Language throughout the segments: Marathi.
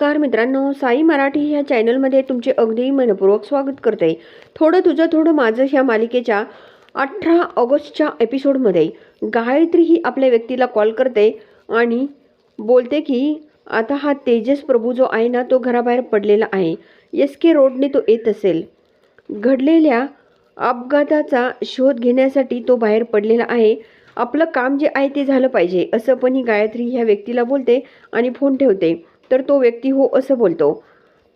नमस्कार मित्रांनो साई मराठी ह्या चॅनलमध्ये तुमचे अगदी मनपूर्वक स्वागत करते. थोडं तुझं थोडं माझं ह्या मालिकेच्या अठरा ऑगस्टच्या एपिसोडमध्ये गायत्री ही आपल्या व्यक्तीला कॉल करते आणि बोलते की आता हा तेजस प्रभू जो आहे ना तो घराबाहेर पडलेला आहे. एस के रोडने तो येत असेल. घडलेल्या अपघाताचा शोध घेण्यासाठी तो बाहेर पडलेला आहे. आपलं काम जे आहे ते झालं पाहिजे असं पण ही गायत्री ह्या व्यक्तीला बोलते आणि फोन ठेवते. तर तो व्यक्ती हो असं बोलतो.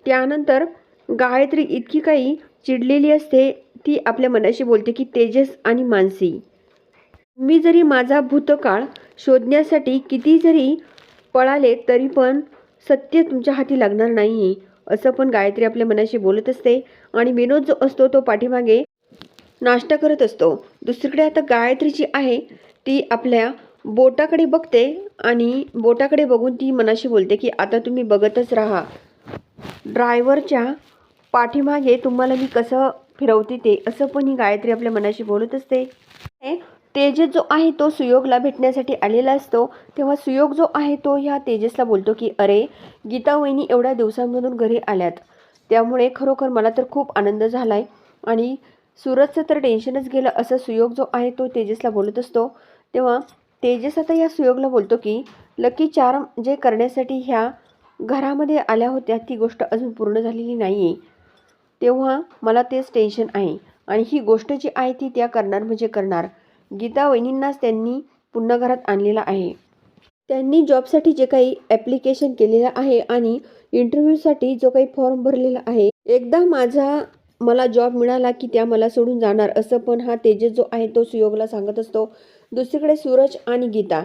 त्यानंतर गायत्री इतकी काही चिडलेली असते ती आपल्या मनाशी बोलते की तेजस आणि मानसी मी जरी माझा भूतकाळ शोधण्यासाठी किती जरी पळाले तरी पण सत्य तुमच्या हाती लागणार नाही असं पण गायत्री आपल्या मनाशी बोलत असते आणि विनोद जो असतो तो पाठीमागे नाश्ता करत असतो. दुसरीकडे आता गायत्री जी आहे ती आपल्या बोटाकडे बघते आणि बोटाकडे बघून ती मनाशी बोलते की आता तुम्ही बघतच राहा. ड्रायव्हरच्या पाठीमागे तुम्हाला मी कसं फिरवते ते असं पण ही गायत्री आपल्या मनाशी बोलत असते. हे तेजस जो आहे तो सुयोगला भेटण्यासाठी आलेला असतो. तेव्हा सुयोग जो आहे तो ह्या तेजसला बोलतो की अरे गीता वहिनी एवढ्या दिवसांमधून घरी आल्यात. त्यामुळे खरोखर मला तर खूप आनंद झाला आहे आणि सूरजचं तर टेन्शनच गेलं असं सुयोग जो आहे तो तेजसला बोलत असतो. तेव्हा तेजस आता या सुयोगला बोलतो की लकी चार जे करण्यासाठी ह्या घरामध्ये आल्या होत्या ती गोष्ट अजून पूर्ण झालेली नाही आहे तेव्हा मला तेच टेन्शन आहे. आणि ही गोष्ट जी आहे ती त्या करणार म्हणजे करणार. गीता वहिनींनाच त्यांनी पुन्हा घरात आणलेला आहे. त्यांनी जॉबसाठी जे काही ॲप्लिकेशन केलेलं आहे आणि इंटरव्ह्यूसाठी जो काही फॉर्म भरलेला आहे एकदा माझा मला जॉब मिळाला की त्या मला सोडून जाणार असं पण हा तेजस जो आहे तो सुयोगला सांगत असतो. दुसरीकडे सूरज आणि गीता.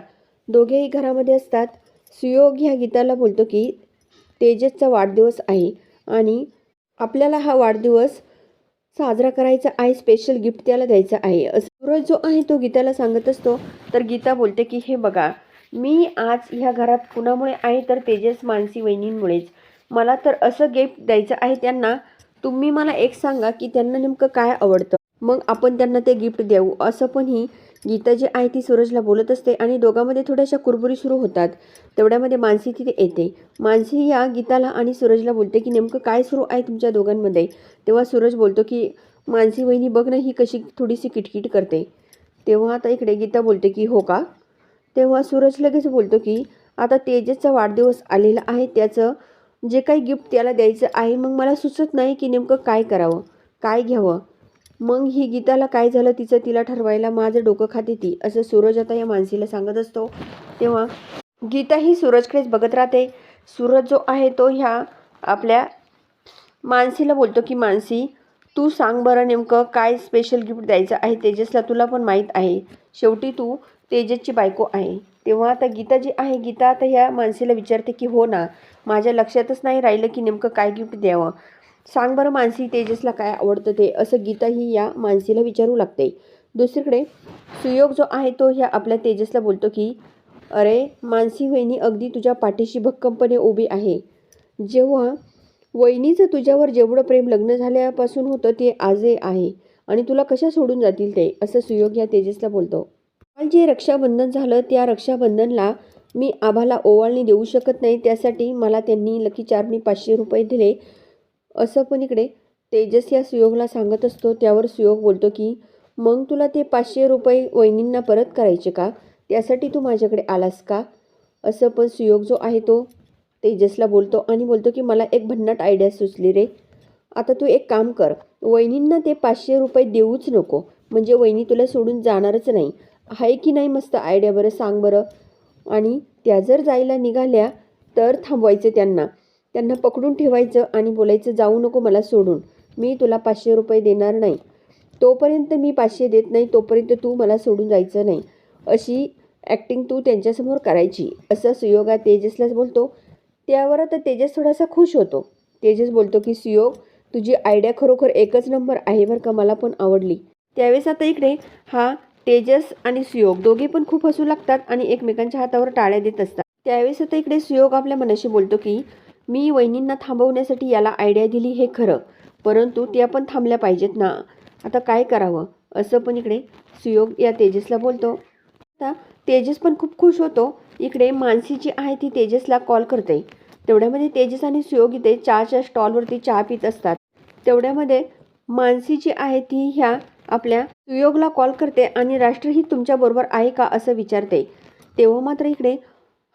दोघेही घरामध्ये असतात. सुयोग ह्या गीताला बोलतो की तेजसचा वाढदिवस आहे आणि आपल्याला हा वाढदिवस साजरा करायचा आहे स्पेशल गिफ्ट त्याला द्यायचा आहे. असं सूरज जो आहे तो गीताला सांगत असतो. तर गीता बोलते की हे बघा मी आज ह्या घरात कुणामुळे आहे तर तेजस मानसी वहिनींमुळेच. मला तर असं गिफ्ट द्यायचं आहे त्यांना. तुम्ही मला एक सांगा की त्यांना नेमकं काय आवडतं? मग आपण त्यांना ते गिफ्ट देऊ. असं पण ही गीता जी आहे ती सूरजला बोलत असते आणि दोघांमध्ये थोड्याशा कुरबुरी सुरू होतात. तेवढ्यामध्ये मानसी तिथे येते. मानसी या गीताला आणि सूरजला बोलते की नेमकं काय सुरू आहे तुमच्या दोघांमध्ये? तेव्हा सूरज बोलतो की मानसी वहिनी बघ ना ही कशी थोडीशी किटकिट करते. तेव्हा आता इकडे गीता बोलते की हो का? तेव्हा सूरज लगेच बोलतो की आता तेजसचा वाढदिवस आलेला आहे. त्याचं जे काही गिफ्ट त्याला द्यायचं आहे मग मला सुचत नाही की नेमकं काय करावं? काय घ्यावं? मग ही गीताला काय झालं तिचं तिला ठरवायला माझं डोकं खाते ती असं सूरज आता या मानसीला सांगत असतो. तेव्हा गीता ही सूरजकडेच बघत राहते. सूरज जो आहे तो ह्या आपल्या मानसीला बोलतो की मानसी तू सांग बरं नेमकं काय स्पेशल गिफ्ट द्यायचं आहे तेजसला तुला पण माहीत आहे. शेवटी तू तेजसची बायको आहे. तेव्हा आता गीता जी आहे गीता आता ह्या मानसीला विचारते की हो ना माझ्या लक्षातच नाही राहिलं की नेमकं काय गिफ्ट द्यावं. सांग बरं मानसी तेजसला काय आवडतं ते. असं गीता ही या मानसीला विचारू लागते. दुसरीकडे सुयोग जो आहे तो ह्या आपल्या तेजसला बोलतो की अरे मानसी वहिनी अगदी तुझ्या पाठीशी भक्कमपणे उभी आहे. जेव्हा वहिनीचं तुझ्यावर जेवढं प्रेम लग्न झाल्यापासून होतं ते आजही आहे आणि तुला कशा सोडून जातील ते? असं सुयोग या तेजसला बोलतो. काल जे रक्षाबंधन झालं त्या रक्षाबंधनला मी आभाला ओवाळणी देऊ शकत नाही. त्यासाठी मला त्यांनी लकी चारनी पाचशे रुपये दिले. असं पण इकडे तेजस या सुयोगला सांगत असतो. त्यावर सुयोग बोलतो की मग तुला ते पाचशे रुपये वहिनींना परत करायचे का? त्यासाठी तू माझ्याकडे आलास का? असं पण सुयोग जो आहे तो तेजसला बोलतो आणि बोलतो की मला एक भन्नाट आयडिया सुचली रे. आता तू एक काम कर. वहिनींना ते पाचशे रुपये देऊच नको. म्हणजे वहिनी तुला सोडून जाणारच नाही. आहे की नाही मस्त आयडिया बरं सांग बरं. आणि त्या जर जायला निघाल्या तर थांबवायचं त्यांना. त्यांना पकडून ठेवायचं आणि बोलायचं जाऊ नको मला सोडून. मी तुला पाचशे रुपये देणार नाही. तोपर्यंत मी पाचशे देत नाही तोपर्यंत तू मला सोडून जायचं नाही अशी ॲक्टिंग तू त्यांच्यासमोर करायची. असं सुयोगा तेजसलाच बोलतो. त्यावर आता तेजस थोडासा खुश होतो. तेजस बोलतो की सुयोग तुझी आयडिया खरोखर एकच नंबर आहे बरं का? मला पण आवडली त्यावेळेस आता इकडे हा तेजस आणि सुयोग दोघे पण खूप हसू लागतात आणि एकमेकांच्या हातावर टाळ्या देत असतात. त्यावेळेस आता इकडे सुयोग आपल्या मनाशी बोलतो की मी वहिनींना थांबवण्यासाठी याला आयडिया दिली हे खरं. परंतु त्या पण थांबल्या पाहिजेत ना. आता काय करावं? असं पण इकडे सुयोग या तेजसला बोलतो. आता तेजस पण खूप खुश होतो. इकडे मानसी जी आहे ती तेजसला कॉल करते. तेवढ्यामध्ये तेजस आणि सुयोग इथे चहाच्या स्टॉलवरती चहा पित असतात. तेवढ्यामध्ये मानसी जी आहे ती ह्या आपल्या सुयोगला कॉल करते आणि राष्ट्रहित तुमच्याबरोबर आहे का असं विचारते. तेव्हा मात्र इकडे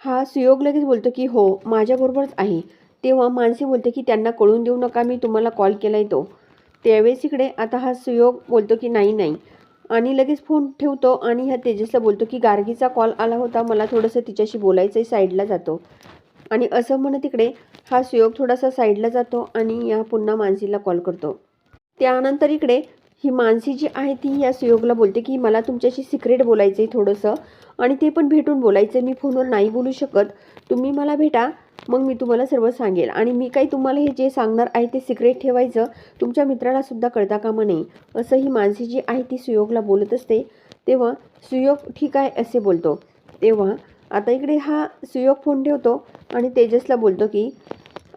हा सुयोग लगेच बोलतो की हो माझ्याबरोबरच आहे. तेव्हा मानसी बोलते की त्यांना कळून देऊ नका मी तुम्हाला कॉल केला आहे तो. त्यावेळेस इकडे आता हा सुयोग बोलतो की नाही नाही. आणि लगेच फोन ठेवतो आणि ह्या तेजसला बोलतो की गार्गीचा कॉल आला होता मला थोडंसं तिच्याशी बोलायचं आहे साईडला जातो. आणि असं म्हणत तिकडे हा सुयोग थोडासा साईडला जातो आणि या पुन्हा मानसीला कॉल करतो. त्यानंतर इकडे ही मानसी जी आहे ती या सुयोगला बोलते की मला तुमच्याशी सिक्रेट बोलायचं आहे थोडंसं आणि ते पण भेटून बोलायचं आहे मी फोनवर नाही बोलू शकत. तुम्ही मला भेटा मग मी तुम्हाला सर्व सांगेल. आणि मी काही तुम्हाला हे जे सांगणार आहे ते सिक्रेट ठेवायचं. तुमच्या मित्रालासुद्धा कळता कामा नये. असं ही मानसी जी आहे ती सुयोगला बोलत असते. तेव्हा सुयोग ठीक आहे असे बोलतो. तेव्हा आता इकडे हा सुयोग फोन ठेवतो आणि तेजसला बोलतो की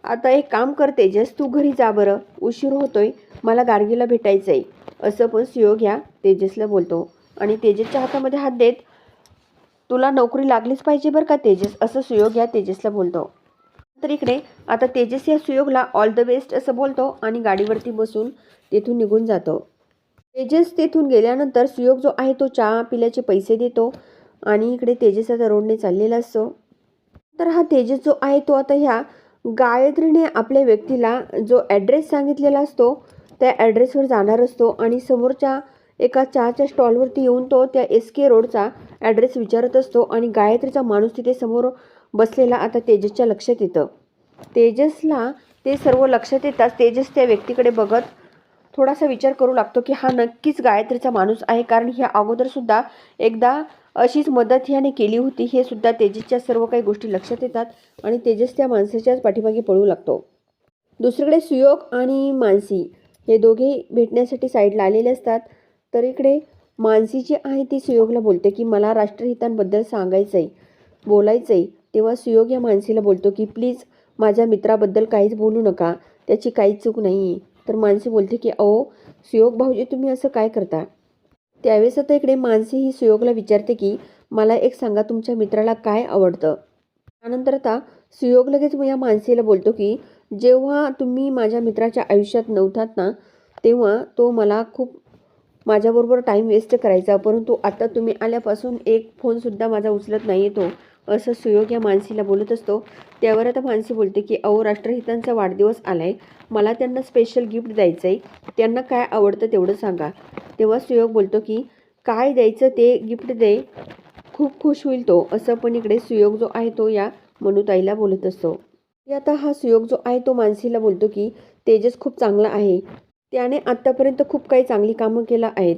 आता एक काम कर तेजस तू घरी जा बरं. उशीर होतोय. मला गार्गीला भेटायचं आहे असं पण सुयोग ह्या तेजसला बोलतो. आणि तेजसच्या हातामध्ये हात देत तुला नोकरी लागलीच पाहिजे बरं का तेजस? असं सुयोग या तेजसला बोलतो. तर इकडे आता तेजस या सुयोगला ऑल द बेस्ट असं बोलतो आणि गाडीवरती बसून तेथून निघून जातो. तेजस तेथून गेल्यानंतर सुयोग जो आहे तो चहा पिल्याचे पैसे देतो आणि इकडे तेजस आता रोडने चाललेला असतो. तर हा तेजस जो आहे तो आता ह्या गायत्रीने आपल्या व्यक्तीला जो ॲड्रेस सांगितलेला असतो त्या ॲड्रेसवर जाणार असतो आणि समोरच्या एका चहाच्या स्टॉलवरती येऊन तो त्या एस के रोडचा ॲड्रेस विचारत असतो आणि गायत्रीचा माणूस तिथे समोर बसलेला आता तेजसच्या लक्षात येतं. तेजसला ते सर्व लक्षात येताच तेजस त्या व्यक्तीकडे बघत थोडासा विचार करू लागतो की हा नक्कीच गायत्रीचा माणूस आहे कारण ह्या अगोदरसुद्धा एकदा अशीच मदत ह्याने केली होती हे सुद्धा तेजसच्या सर्व काही गोष्टी लक्षात येतात आणि तेजस त्या माणसाच्याच पाठीमागे पळू लागतो. दुसरीकडे सुयोग आणि मानसी. हे दोघेही भेटण्यासाठी साईडला आलेले असतात. तर इकडे मानसी जी आहे ती सुयोगला बोलते की मला राष्ट्रहितांबद्दल सांगायचं आहे बोलायचं आहे तेव्हा सुयोग या मानसीला बोलतो की प्लीज माझ्या मित्राबद्दल काहीच बोलू नका त्याची काहीच चूक नाही आहे तर मानसी बोलते की अहो सुयोग भाऊजी तुम्ही असं काय करता? त्यावेळेस आता इकडे मानसी ही सुयोगला विचारते की मला एक सांगा तुमच्या मित्राला काय आवडतं? त्यानंतर आता सुयोग लगेच या मानसीला बोलतो की जेव्हा तुम्ही माझ्या मित्राच्या आयुष्यात नव्हतात ना तेव्हा तो मला खूप माझ्याबरोबर टाईम वेस्ट करायचा. परंतु आता तुम्ही आल्यापासून एक फोनसुद्धा माझा उचलत नाही येतो असं सुयोग या मानसीला बोलत असतो. त्यावर आता मानसी बोलते की अहो राष्ट्रहितांचा वाढदिवस आला आहे मला त्यांना स्पेशल गिफ्ट द्यायचं आहे त्यांना काय आवडतं तेवढं सांगा. तेव्हा सुयोग बोलतो की काय द्यायचं ते गिफ्ट दे. खूप खुश होईल तो. असं पण इकडे सुयोग जो आहे तो या मनुताईला बोलत असतो. आता हा सुयोग जो आहे तो मानसीला बोलतो की तेजस खूप चांगला आहे. त्याने आत्तापर्यंत खूप काही चांगली कामं केलं आहेत.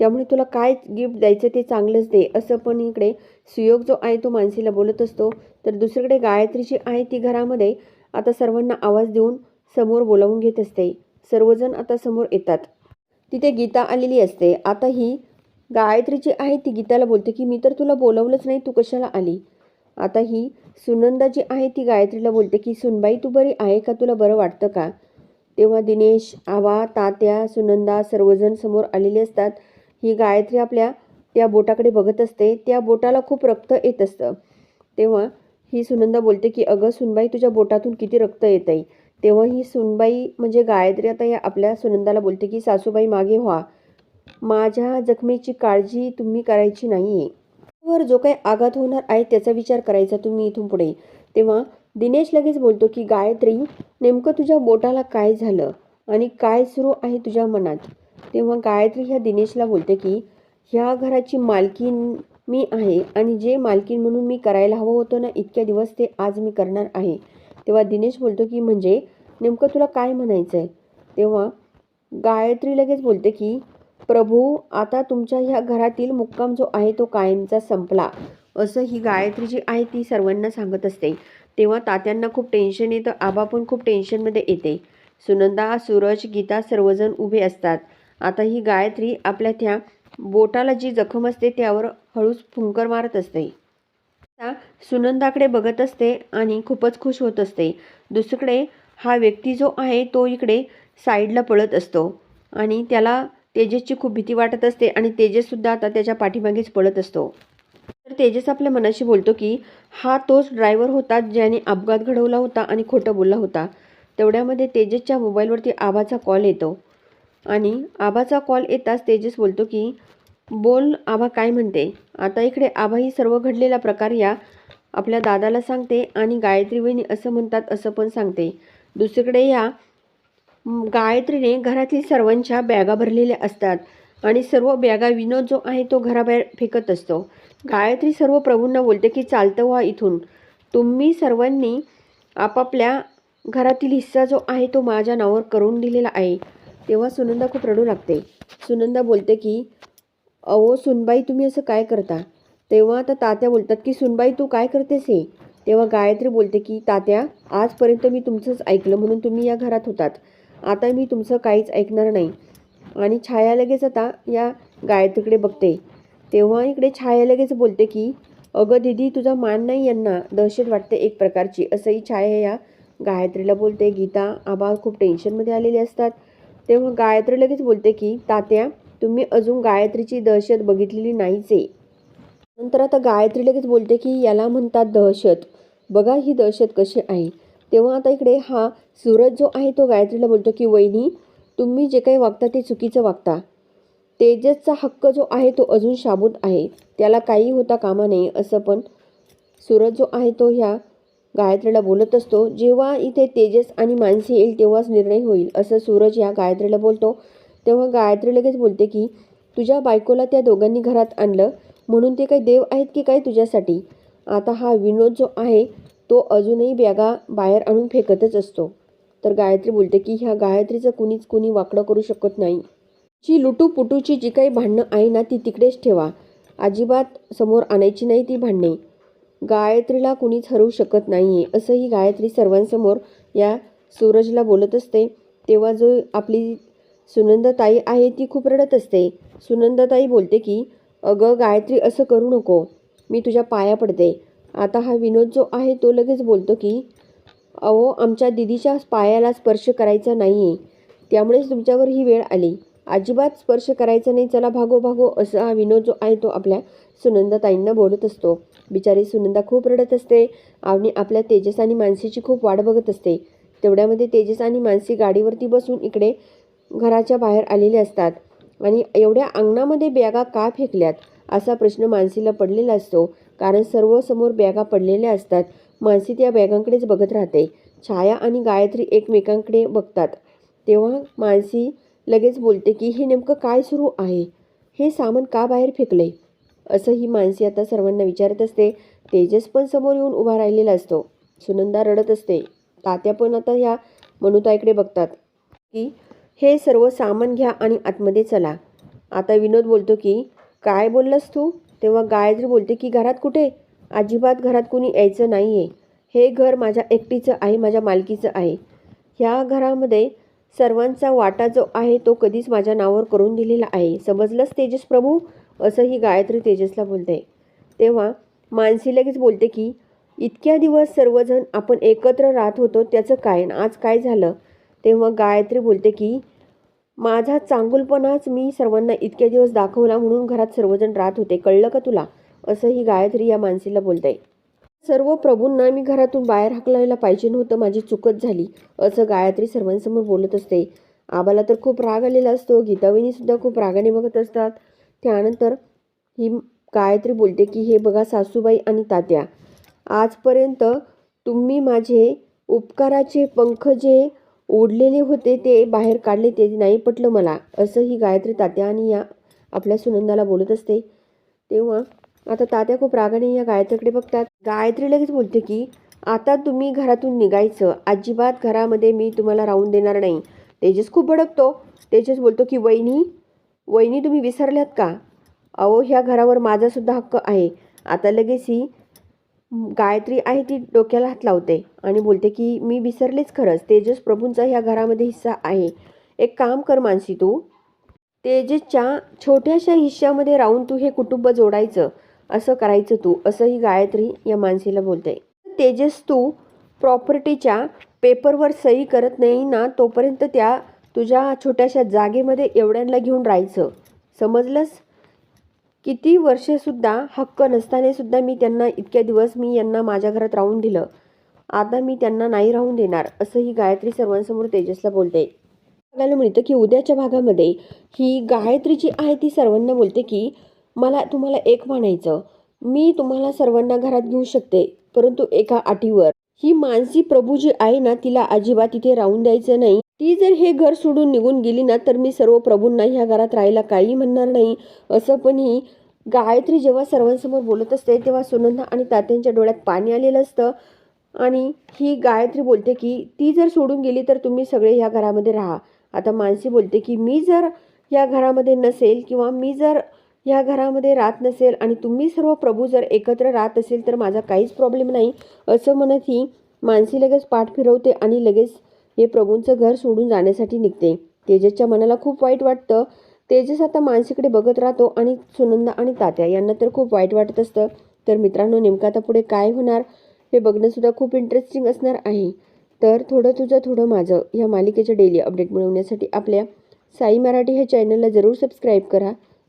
त्यामुळे तुला काय गिफ्ट द्यायचं ते चांगलंच दे असं पण इकडे सुयोग जो आहे तो मानसीला बोलत असतो. तर दुसरीकडे गायत्री जी आहे ती घरामध्ये आता सर्वांना आवाज देऊन समोर बोलावून घेत असते. सर्वजण आता समोर येतात. तिथे गीता आलेली असते. आता ही गायत्री जी आहे ती गीताला बोलते की मी तर तुला बोलवलंच नाही तू कशाला आली? आता ही सुनंदा जी आहे ती गायत्रीला बोलते की सुनबाई तू बरी आहे का? तुला बरं वाटतं का? तेव्हा दिनेश आवा तात्या सुनंदा सर्वजण समोर आलेले असतात. ही गायत्री आपल्या त्या बोटाकडे बघत असते. त्या बोटाला खूप रक्त येत असतं. तेव्हा ही सुनंदा बोलते की अगं सुनबाई तुझ्या बोटातून किती रक्त येत आहे? तेव्हा ही सुनबाई म्हणजे गायत्री आता या आपल्या सुनंदाला बोलते की सासूबाई मागे व्हा. माझ्या जखमेची काळजी तुम्ही करायची नाही आहे वर जो काही आघात होणार आहे त्याचा विचार करायचा तुम्ही इथून पुढे. तेव्हा दिनेश लगेच बोलतो की गायत्री नेमकं तुझ्या बोटाला काय झालं आणि काय सुरू आहे तुझ्या मनात? तेव्हा गायत्री ह्या दिनेशला बोलते की ह्या घराची मालकीन मी आहे आणि जे मालकीन म्हणून मी करायला हवं होतं ना इतक्या दिवस ते आज मी करणार आहे. तेव्हा दिनेश बोलतो की म्हणजे नेमकं तुला काय म्हणायचं आहे तेव्हा गायत्री लगेच बोलते की प्रभू आता तुमच्या ह्या घरातील मुक्काम जो आहे तो कायमचा संपला. असं ही गायत्री जी आहे ती सर्वांना सांगत असते. तेव्हा तात्यांना खूप टेन्शन येतं आबा पण खूप टेन्शनमध्ये येते. सुनंदा सूरज गीता सर्वजण उभे असतात. आता ही गायत्री आपल्या त्या बोटाला जी जखम असते त्यावर हळूच फुंकर मारत असते. आता सुनंदाकडे बघत असते आणि खूपच खुश होत असते. दुसरीकडे हा व्यक्ती जो आहे तो इकडे साईडला पळत असतो आणि त्याला तेजसची खूप भीती वाटत असते आणि तेजससुद्धा आता त्याच्या पाठीमागेच पळत असतो. तर तेजस आपल्या मनाशी बोलतो की हा तोच ड्रायव्हर होता ज्याने अपघात घडवला होता आणि खोटं बोलला होता. तेवढ्यामध्ये तेजसच्या मोबाईलवरती आबाचा कॉल येतो. आणि आबाचा कॉल येताच तेजस बोलतो की बोल आबा काय म्हणते? आता इकडे आबा ही सर्व घडलेला प्रकार या. आपल्या दादाला सांगते आणि गायत्री वहिनी असं म्हणतात असं पण सांगते. दुसरीकडे या गायत्रीने घरातील सर्वांच्या बॅगा भरलेल्या असतात आणि सर्व बॅगा विनोद जो आहे तो घराबाहेर फेकत असतो. गायत्री सर्व प्रभूंना बोलते की चालतं व्हा इथून. तुम्ही सर्वांनी आपापल्या घरातील हिस्सा जो आहे तो माझ्या नावावर करून दिलेला आहे. तेव्हा सुनंदा खूप रडू लागते. सुनंदा बोलते की अहो सुनबाई तुम्ही असं काय करता? तेव्हा आता तात्या बोलतात की सुनबाई तू काय करतेस हे? तेव्हा गायत्री बोलते की तात्या आजपर्यंत मी तुमचंच ऐकलं म्हणून तुम्ही या घरात होतात. आता मी तुमचं काहीच ऐकणार नाही. आणि छाया लगेच आता या गायत्रीकडे बघते. तेव्हा इकडे छाया लगेच बोलते की अगं दिदी तुझा मान नाही यांना. दहशत वाटते एक प्रकारची. असंही छाया या गायत्रीला बोलते. गीता आबा खूप टेन्शनमध्ये आलेले असतात. तेव्हा गायत्री लगेच बोलते की तात्या तुम्ही अजून गायत्रीची दहशत बघितलेली नाहीच आहे. नंतर आता गायत्री लगेच बोलते की याला म्हणतात दहशत. बघा ही दहशत कशी आहे. तेव्हा आता इकडे हा सूरज जो आहे तो गायत्रीला बोलतो की वहिनी तुम्ही जे काही वागता ते चुकीचं वागता. तेजसचा हक्क जो आहे तो अजून शाबूत आहे. त्याला काही होता कामा नये असं पण सूरज जो आहे तो ह्या गायत्रीला बोलत असतो. जेव्हा इथे तेजस आणि माणसे येईल तेव्हाच निर्णय होईल असं सूरज या गायत्रीला बोलतो. तेव्हा गायत्री लगेच बोलते की तुझ्या बायकोला त्या दोघांनी घरात आणलं. म्हणून ते काही देव आहेत की काय तुझ्यासाठी? आता हा विनोद जो आहे तो अजूनही बॅगा बाहेर आणून फेकतच असतो. तर गायत्री बोलते की ह्या गायत्रीचं कुणीच कुणी वाकडं करू शकत नाही. जी लुटूपुटूची जी काही भांडणं आहे ना ती तिकडेच ठेवा. अजिबात समोर आणायची नाही ती भांडणे. गायत्रीला कुणीच हरवू शकत नाही आहे असंही गायत्री सर्वांसमोर या सूरजला बोलत असते. तेव्हा जो आपली सुनंदताई आहे ती खूप रडत असते. सुनंदताई बोलते की अगं गायत्री असं करू नको. मी तुझ्या पाया पडते. आता हा विनोद जो आहे तो लगेच बोलतो की अहो आमच्या दिदीच्या पायाला स्पर्श करायचा नाही आहे त्यामुळेच तुमच्यावर ही वेळ आली. अजिबात स्पर्श करायचा नाही. चला भागो भागो असा हा विनोद जो आहे तो आपल्या सुनंदाताईंना बोलत असतो. बिचारी सुनंदा खूप रडत असते आणि आपल्या तेजस आणि मानसीची खूप वाट बघत असते. तेवढ्यामध्ये तेजस आणि मानसी गाडीवरती बसून इकडे घराच्या बाहेर आलेले असतात आणि एवढ्या अंगणामध्ये बॅगा का फेकल्यात असा प्रश्न मानसीला पडलेला असतो. कारण सर्व समोर बॅगा पडलेल्या असतात. मानसी त्या बॅगांकडेच बघत राहते. छाया आणि गायत्री एकमेकांकडे बघतात. तेव्हा मानसी लगेच बोलते की हे नेमकं काय सुरू आहे? हे सामान का बाहेर फेकले असं ही मानसी आता सर्वांना विचारत असते. तेजस पण समोर येऊन उभा राहिलेला असतो. सुनंदा रडत असते. तात्या पण आता ह्या मनुताईकडे बघतात. की हे सर्व सामान घ्या आणि आतमध्ये चला. आता विनोद बोलतो की काय बोललास तू? तेव्हा गायत्री बोलते की घरात कुठे अजिबात घरात कुणी यायचं नाही आहे हे घर माझ्या एकटीचं आहे माझ्या मालकीचं आहे. ह्या घरामध्ये सर्वांचा वाटा जो आहे तो कधीच माझ्या नावावर करून दिलेला आहे. समजलंच तेजस प्रभू? असं ही गायत्री तेजसला बोलते. तेव्हा मानसी लगेच बोलते की इतक्या दिवस सर्वजण आपण एकत्र राहत होतो त्याचं काय? आज काय झालं? तेव्हा गायत्री बोलते की माझा चांगुलपणाच मी सर्वांना इतके दिवस दाखवला म्हणून घरात सर्वजण राहत होते. कळलं का तुला? असं ही गायत्री या मानसीला बोलते सर्व प्रभूंना मी घरातून बाहेर हाकलायला पाहिजे नव्हतं माझी चुकच झाली असं गायत्री सर्वांसमोर बोलत असते. आबाला तर खूप राग आलेला असतो गीताविनीसुद्धा खूप रागाने बघत असतात. त्यानंतर ही गायत्री बोलते की हे बघा सासूबाई आणि तात्या आजपर्यंत तुम्ही माझे उपकाराचे पंख जे ओढलेले होते ते बाहेर काढले ते नाही पटलं मला. असं ही गायत्री तात्या आणि या आपल्या सुनंदाला बोलत असते. तेव्हा आता तात्या खूप रागाने या गायत्रीकडे बघतात. गायत्री लगेच बोलते की आता तुम्ही घरातून निघायचं. अजिबात घरामध्ये मी तुम्हाला राहून देणार नाही. तेजस खूप भडकतो. तेजस बोलतो की वहिनी वहिनी तुम्ही विसरल्यात का? अहो ह्या घरावर माझासुद्धा हक्क आहे. आता लगेच ही गायत्री आहे ती डोक्याला हात लावते आणि बोलते की मी विसरलेच खरंच. तेजस प्रभूंचा ह्या घरामध्ये हिस्सा आहे. एक काम कर मानसी तू. तेजसच्या छोट्याशा हिश्श्यामध्ये राहून तू हे कुटुंब जोडायचं. असं करायचं तू. असं ही गायत्री या मानसीला बोलते. तेजस तू प्रॉपर्टीच्या पेपरवर सही करत नाही ना तोपर्यंत त्या तुझ्या छोट्याशा जागेमध्ये एवढ्यांना घेऊन राहायचं. समजलंस? किती वर्षेसुद्धा हक्क नसतानासुद्धा मी त्यांना इतक्या दिवस मी यांना माझ्या घरात राहून दिलं. आता मी त्यांना नाही राहून देणार असं ही गायत्री सर्वांसमोर तेजसला बोलते. बघायला मिळतं की उद्याच्या भागामध्ये ही गायत्री जी आहे ती सर्वांना बोलते की मला तुम्हाला एक म्हणायचं मी तुम्हाला सर्वांना घरात घेऊ शकते परंतु एका अटीवर ही मानसी प्रभू जी आहे ना तिला अजिबात इथे राहून द्यायचं नाही. ती जर हे घर सोडून निघून गेली ना तर मी सर्व प्रभूंना ह्या घरात राहायला काही म्हणणार नाही. असं पण ही गायत्री जेव्हा सर्वांसमोर बोलत असते तेव्हा सुनंदा आणि तात्यांच्या डोळ्यात पाणी आलेलं असतं. आणि ही गायत्री बोलते की ती जर सोडून गेली तर तुम्ही सगळे ह्या घरामध्ये राहा. आता मानसी बोलते की मी जर या घरामध्ये नसेल किंवा मी जर या घरामध्ये राहत नसेल आणि तुम्ही सर्व प्रभू जर एकत्र राहत असेल तर माझा काहीच प्रॉब्लेम नाही. असं म्हणत ही मानसी लगेच पाठ फिरवते आणि लगेच हे प्रभूंचं घर सोडून जाण्यासाठी निघते. तेजसच्या मनाला खूप वाईट वाटतं. तेजस आता मानसीकडे बघत राहतो आणि सुनंदा आणि तात्या यांना तर खूप वाईट वाटत असतं. तर मित्रांनो नेमकं आता पुढे काय होणार? हे बघणंसुद्धा खूप इंटरेस्टिंग असणार आहे. तर थोडं तुझं थोडं माझं ह्या मालिकेचे डेली अपडेट मिळवण्यासाठी आपल्या साई मराठी ह्या चॅनलला जरूर सबस्क्राईब करा.